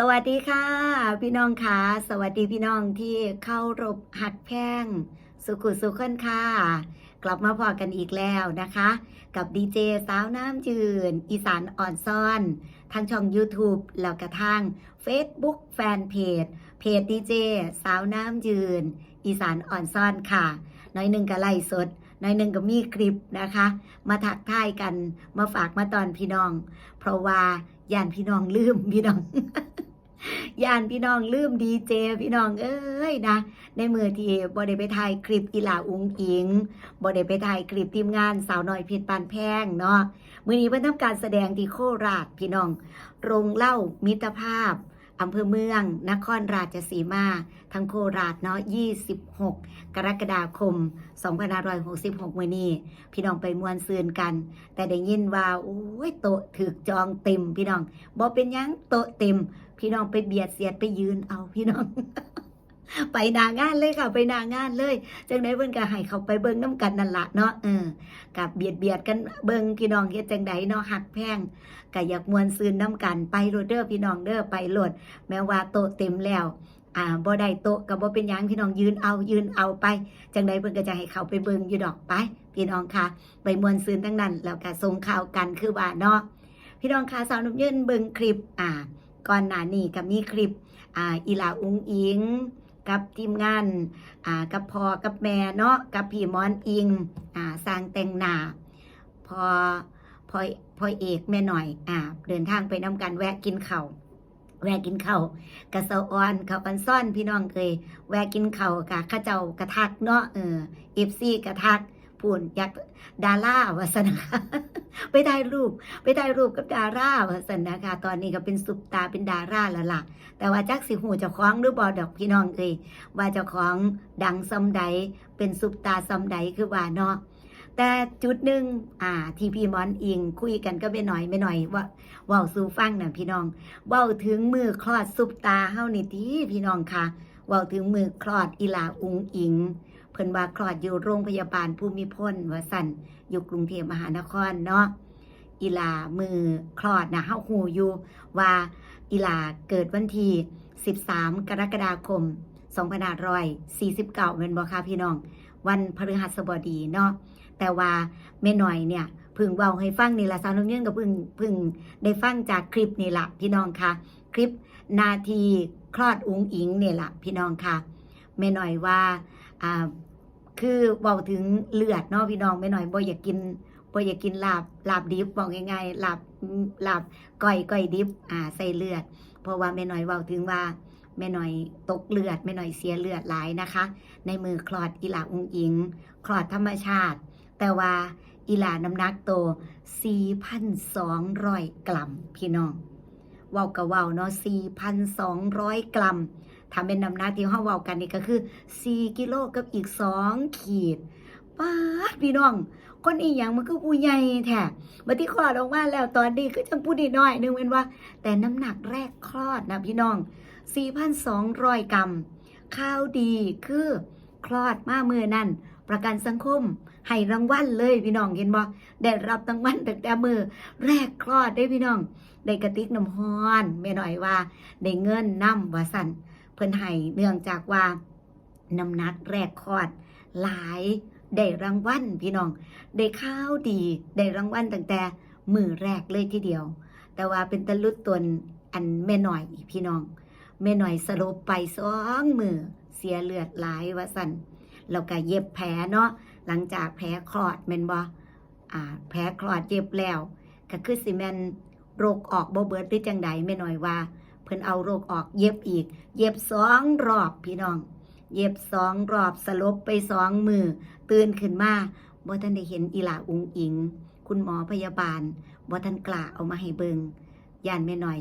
สวัสดีค่ะ พี่น้องค่ะสวัสดีพี่น้องที่เข้ารบหักแพงสุขุสุขคนค่ะ กลับมาพอกันอีกแล้วนะคะ กับดีเจสาวน้ำจืน อีสานอ่อนซ่อนทางช่อง YouTube แล้วก็ทาง Facebook แฟนเพจเพจดีเจสาวน้ำจืน อีสานอ่อนซ่อนค่ะ น้อยหนึ่งก็ไล่สดน้อยหนึ่งก็มีคลิปนะคะ มาถักทายกันมาฝากมาตอนพี่น้อง เพราะว่าย่านพี่น้องลืมพี่น้อง ย่านพี่น้องลืมดีเจพี่น้องเอ้ยนะ ในมือที่บ่ได้ไปถ่ายคลิปอีหลาอุงอิงบ่ได้ไปถ่ายคลิปทีมงานสาวน้อยเพชรปานแพงเนาะมือนี้เพิ่นทำการแสดงที่โคราชพี่น้อง โรงเล่ามิตรภาพ อำเภอเมือง นครราชสีมา ทั้งโคราชเนาะ 26 กรกฎาคม 2566 มื้อนี้ พี่น้องไปมวนซืนกัน แต่ได้ยินว่าโอ้ยโต๊ะถึกจองเต็มพี่น้องบ่เป็นยังโต๊ะเต็ม พี่น้องไปเบียดเสียดไปยืนเอาพี่น้อง ไปนางานเลยค่ะ ไปนางานเลยจังไดเพิ่นก็ให้เขาไปเบิ่งน้ำกันนั่นละเนาะเออกับเบียดเบียดกันเบิ่งพี่น้องเฮ็ดจังไดเนาะหักแพงก็อยากมวนซืนน้ำกันไปโรดเด้อพี่น้องเด้อไปโหลด แม้ว่าโตเต็มแล้วอ่าบ่ได้โตก็บ่เป็นหยังพี่น้องยืนเอายืนเอาไปจังใดเพิ่นก็จะให้เขาไปเบิ่งอยู่ดอกไป พี่น้องค่ะ ไปมวนซืนทั้งนั้น แล้วก็ส่งข่าวกันคือว่าเนาะพี่น้องค่ะสาวนุ่มยืนเบิ่งคลิปอ่าก่อนหน้านี้ก็มีคลิปอ่าอีลาอุงอิง กับทีมงานอ่ากับพ่อกับแม่เนาะกับพี่มอนอิงอ่าสร้างแต่งหน้าพอพอพอเอกแม่หน่อยอ่าเดินทางไปนำกันแวะกินข้าวแวะกินข้าวกะเซาออนข้าวปันซ่อนพี่น้องเคยแวะกินข้าวกะข้าเจ้ากระทักเนาะเออเอฟซีกระทัก พูนอยากดาราวาสนะคะไปถ่ายรูป ไปถ่ายรูปกับดาราวาสนนะคะตอนนี้ก็เป็นซุปตาเป็นดาราแล้วล่ะ แต่ว่าจักสิหูเจ้าของหรือบอดอกพี่น้องเอ้ยว่าเจ้าของดังซำใด เป็นซุปตาซำใดคือว่าเนาะแต่จุดหนึ่งอ่า ที่พี่มอนอิงคุยกันก็ไม่หน่อยไม่หน่อยว่าว้าสูฟังน่ะพี่น้องว้าถึงมือคลอดซุปตาเฮ้านี่ติพี่น้องค่ะว้าถึงมือคลอดอีลาอุงอิง พิ่นว่าคลอดอยู่โรงพยาบาลภูมิพลวสันอยู่กรุงเทพมหานครเนาะอีลามือคลอดนะเฮาฮูอยู่ว่าอีลาเกิดวันที่ 13 กรกฎาคม2549แม่นบ่คะพี่น้อง วันพฤหัสบดีเนาะแต่ว่าแม่หน่อยเนี่ยพึ่งเว้าให้ฟังนี่ละสาวน้ำเนื่องก็เพึ่งพึ่งได้ฟังจากคลิปนี่ละพี่น้องค่ะ คลิปนาทีคลอดอุ้งอิงนี่ยละพี่น้องค่ะแม่หน่อยว่าอ่า คือเว้าถึงเลือดเนาะพี่น้องแม่หน่อยบ่อยากกินบ่อยากกินลาบลาบดิบบอกง่ายๆลาบลาบก้อยก้อยดิบอ่าใส่เลือด เพราะว่าแม่หน่อยเว้าถึงว่าแม่หน่อยตกเลือดแม่หน่อยเสียเลือดหลายนะคะ ในมือคลอดอีหลาอุงอิง คลอดธรรมชาติ แต่ว่าอีหลาน้ำหนักโต 4,200 กรัมพี่น้องเว้ากับเว้าเนาะ4,200 กรัม ถ้าเป็นน้ำหนักที่เฮาเว้ากันนี่ก็คือ 4 กิโลกับอีก 2 ขีดป้าพี่น้อง คนอีหยังมันก็ผู้ใหญ่แท้บัดที่คลอดออกมาแล้วตอนนี้ก็จังผู้ดีน้อยนึงเป็นว่า แต่น้ำหนักแรกคลอดนะพี่น้อง 4,200 กรัมข้าวดีคือคลอดมาเมื่อนั้นประกันสังคมให้รางวัลเลยพี่น้องเห็นบ่ได้รับรางวัลตั้งแต่มือแรกคลอดได้พี่น้อง ได้กระติกน้ำฮอนแม่หน่อยว่า ได้เงินนำว่าสั่น เพิ่นให้เนื่องจากว่าน้ำหนักแรกคลอดหลายได้รางวัลพี่น้อง ได้ข้าวดีได้รางวัลตั้งแต่มือแรกเลยทีเดียว แต่ว่าเป็นตะลุดตนอันแม่หน่อยพี่น้องแม่หน่อยสลบไปสองมือเสียเลือดหลายว่าสันแล้วก็เย็บแผลเนาะหลังจากแผลคลอดแม่นบ่อ่าแผลคลอดเย็บแล้ว ก็คือสิแม่นโรคออกบ่เบิดหรือจังใดแม่หน้อยว่า เพิ่นเอาโรคออกเย็บอีก เย็บสองรอบพี่น้อง เย็บสองรอบสลบไปสองมือ ตื่นขึ้นมาบ่ทันได้เห็นอีหลาอุงอิง คุณหมอพยาบาลบ่ทันกล้าเอามาให้เบิงย่านแม่หน้อย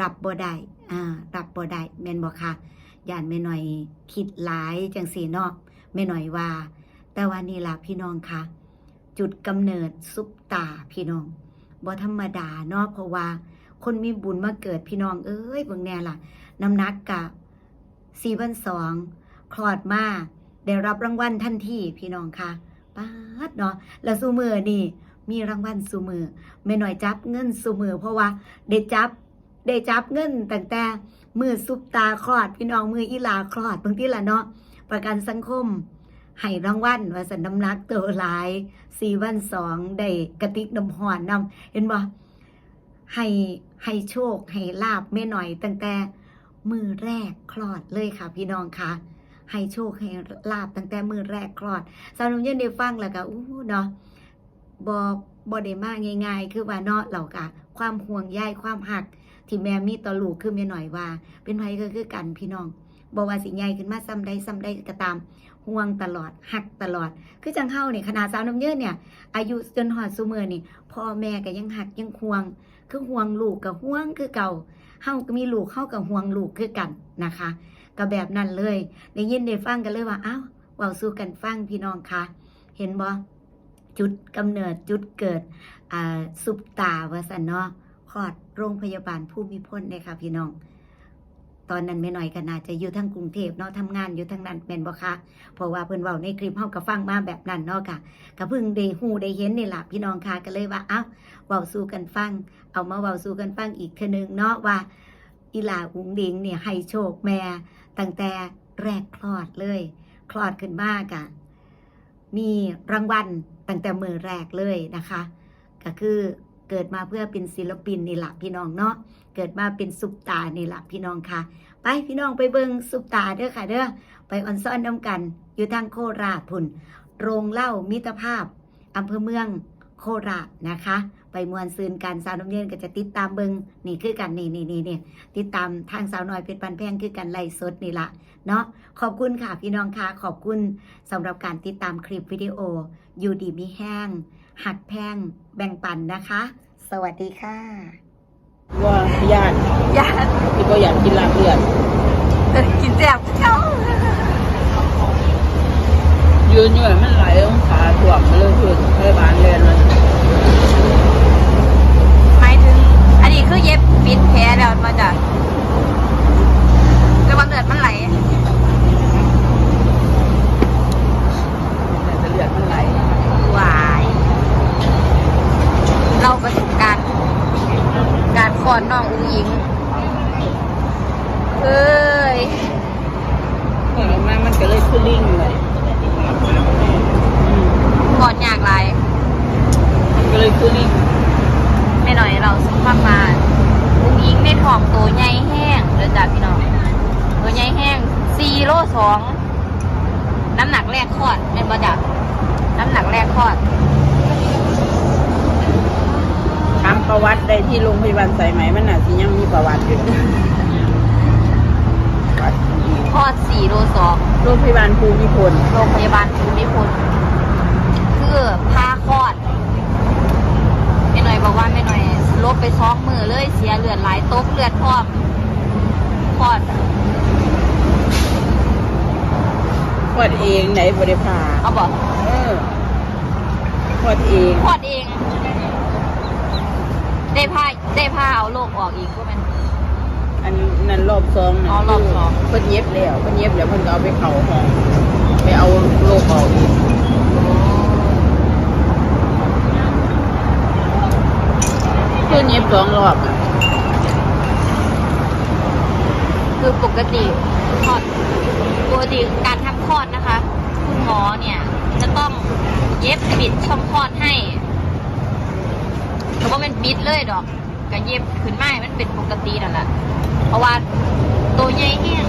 รับบ่ได้อ่ารับบ่ได้แม่นบ่คะย่านแม่หน้อยคิดหลายจังซี่เนาะแม่หน้อยว่า แต่ว่านี่ล่ะพี่น้องคะจุดกำเนิดซุปตาพี่น้องบ่ธรรมดาเนาะเพราะว่า คนมีบุญมาเกิดพี่น้องเอ้ยเบิ่งแน่ล่ะน้ำหนักกะสี่พันสองคลอดมาได้รับรางวัลทันทีพี่น้องค่ะป้าดเนาะแล้วซูมือนี่ มีรางวัลซูมือแม่หน่อยจับเงินซูมือเพราะว่าได้จับได้จับเงินตั้งแต่มือซุปตาคลอด พี่น้องมืออีลาคลอดบางทีละเนาะประกันสังคมให้รางวัลว่าสันน้ำนักเตัวหลายสี่วันสองได้กระติกน้ำหอนนำเห็นบ่ให้ ให้โชค ให้ลาบแม่หน่อย ตั้งแต่มือแรกคลอดเลยค่ะ พี่น้องค่ะ ให้โชค ให้ลาบตั้งแต่มือแรกคลอดสาวนุ่มเย็นได้ฟังแล้วก็อู้เนาะบอบอได้มาง่าย ๆ คือว่าเนาะเรากะความห่วงใยความหัก ที่แม่มีต่อลูกคือแม่หน่อยว่า เป็นไผก็คือกันพี่น้องบอกว่าสิใหญ่ขึ้นมาซ้ำใดซ้ำใดก็ตามห่วงตลอดหักตลอด คือจังเฮาเนี่ยขนาดสาวน้ำเยืนเนี่ย อายุจนหอดซุมือนี่พ่อแม่ก็ยังหักยังห่วง คือห่วงลูกกับห่วงคือเก่าเฮาก็มีลูกเฮากับห่วงลูกคือกันนะคะก็แบบนั้นเลยได้ยินได้ฟังกันเลยว่าอ้าวเว้าสู้กันฟังพี่น้องคะเห็นบ่จุดกำเนิดจุดเกิดอ่าสุปตาวาสันเนาะคลอดโรงพยาบาลผู้มีพ้นเลยค่ะพี่น้อง ตอนนั้นไม่น้อยก็น่าจะอยู่ทั้งกรุงเทพเนาะทำงานอยู่ทั้งนั้นแม่นบ่คะเพราะว่าเพิ่นเว้าในคลิปเฮาก็ฟังมาแบบนั้นเนาะค่ะก็เพิ่งได้ฮู้ได้เห็นนี่ล่ะพี่น้องค่ะก็เลยว่าเอ้าเว้าสู่กันฟัง เอามาเว้าสู่กันฟังอีกเทื่อนึงเนาะว่าอีหลาอุงดิงเนี่ยให้โชคแม่ตั้งแต่แรกคลอดเลย คลอดขึ้นมากะมีรางวัลตั้งแต่มือแรกเลยนะคะ ก็คือ เกิดมาเพื่อเป็นศิลปินนี่แหละพี่น้องเนาะเกิดมาเป็นซุปตานี่แหละพี่น้องค่ะ ไปพี่น้องไปเบิงซุปตาเด้อค่ะเด้อไปออนซ่อนน้ำกัน อยู่ทางโคราชพุ่น โรงเล้ามิตรภาพอำเภอเมืองโคราชนะคะ ไปมวนซืนกันสาวน้ำเย็นก็จะติดตามเบิงนี่คือกันนี่นี่นี่นี่ติดตามทางสาวน้อยเพชรปันแพงคือกันไล่สดนี่ละเนาะขอบคุณค่ะพี่น้องค่ะขอบคุณสำหรับการติดตามคลิปวิดีโออยู่ดีมีแห้ง หักแพงแบ่งปันนะคะ สวัสดีค่ะว่าญาติอยากที่ก็อยากกินลาบเลือดจะกินแซ่บเจ้ายืนอยู่ให้มันไหลองขาถ่วงมาเลยคือพยาบาลเรียนเลยหมายถึง อันนี้คือเย็บปิดแผลแล้วมาจากระวังเลือดมันไหล แต่เลือดมันไหล วาย เรา ประสบการณ์ การคลอดน้องอุ้งอิงเอ้ยก่อนออกมามันก็เลยคือลิงเลยอืมกอดยากหลายมันก็เลยคือลิงไม่หน่อยเราสุขภาพมาอุ้งอิงในท้องตัวใหญ่แห้งเลยจ้ะพี่น้องตัวใหญ่แห้งสี่โลสองน้ำหนักแรกคลอดเป็นบ่จ้ะน้ำหนักแรกคลอด ถามประวัติได้ที่โรงพยาบาลสายไหมมันน่ะสิยังมีประวัติอยู่ประวัติอีกคลอดสี่โลสองโรงพยาบาลภูมิพลโรงพยาบาลภูมิพลคือพาคลอดไม่หน่อยบอกว่าไม่หน่อยลบไปซ้อมมือเลยเสียเลือดหลายตกเลือดพร้อมคลอดคลอดเองไหนบริพาเขาบอกเออคลอดเองคลอดเองได้ ผ้าได้ผ้าเอาโรคออกอีกก็เป็นอันนั้นรอบสองนะอ๋อรอบสอง เพิ่นเย็บแล้วเพิ่นเย็บแล้วเพิ่นก็เอาไปเข่าห้องไปเอาโรคออกอีกเพิ่นเย็บสองรอบอะคือปกติคลอดปกติการทำคลอดนะคะ คุณหมอเนี่ย จะต้องเย็บปิดช่องคลอดให้ แต่ว่ามันปิดเลยดอกก็เย็บขึ้นมาให้มันเป็นปกตินั่นแหละเพราะว่าตัวใหญ่แห้ง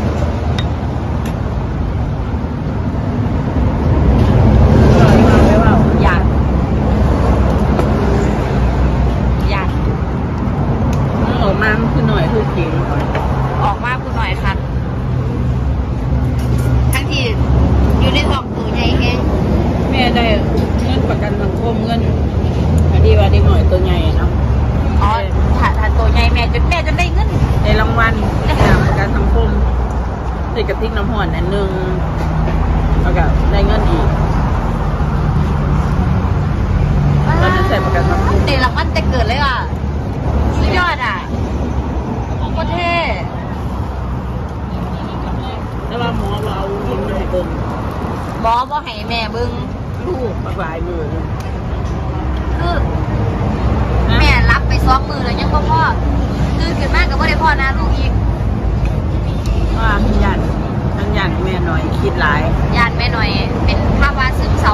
กระติกน้ำห่อนอันหนึ่งแล้วก็ได้เงินอีกแล้วจะใส่ประกันมางคมเด็หลังวันจะเกิดเลยอะสุดยอดอะโคตรเท่แต่ว่าหมอเราเอางนไปให้เบิ้งมอบ่ให้แม่เบิ้งลูกมาายมือคือแม่รับไปซ้อมมือเลยยังพ่อพ่อคือนขึ้มากกับว่าได้พ่อนะลูกอีก ว่ายันทั้งยันแม่หน่อยคิดหลาย ยานแม่หน่อย เป็นภาพวาดซึมเศร้า